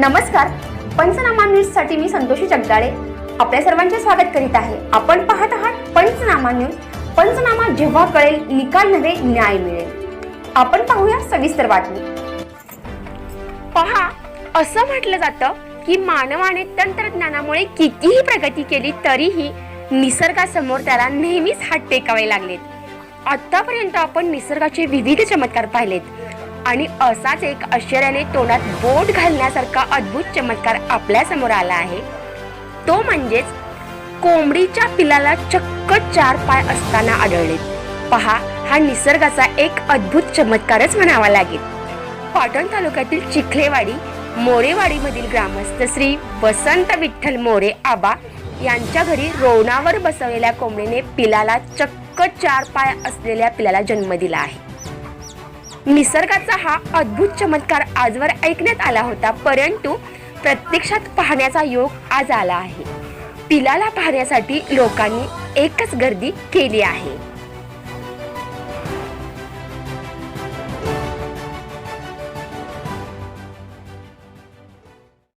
नमस्कार. पंचनामा न्यूजसाठी मी संतोषी जगदाळे. आपल्या सर्वांचे स्वागत करीत आहे. आपण पाहत आहात पंचनामा न्यूज. पंचनामा जेव्हा कळेल निकाल नव्हे न्याय मिळेल. आपण पाहूया सविस्तर बातमी. पहा असं म्हटलं जातं की मानवाने तंत्रज्ञानामुळे कितीही प्रगती केली तरीही निसर्गासमोर त्याला नेहमीच हात टेकावे लागलेत. आतापर्यंत आपण निसर्गाचे विविध चमत्कार पाहिलेत. आणि असाच एक आश्चर्याने तोंडात बोट घालण्यासारखा अद्भुत चमत्कार आपल्यासमोर आला आहे. तो म्हणजेच कोंबडीच्या पिलाला चक्क चार पाय असताना आढळले पहा हा निसर्गाचा एक अद्भुत चमत्कारच म्हणावा लागेल. पाटण तालुक्यातील चिखलेवाडी मोरेवाडीमधील ग्रामस्थ श्री वसंत विठ्ठल मोरे आबा यांच्या घरी रोवणावर बसवलेल्या कोंबडीने पिलाला चक्क चार पाय असलेल्या पिलाला जन्म दिला आहे. निसर्गाचा हा अद्भुत चमत्कार आजवर ऐकण्यात आला होता परंतु प्रत्यक्षात पाहण्याचा योग आज आला आहे. पिलाला पाहण्यासाठी लोकांनी एकच गर्दी केली आहे.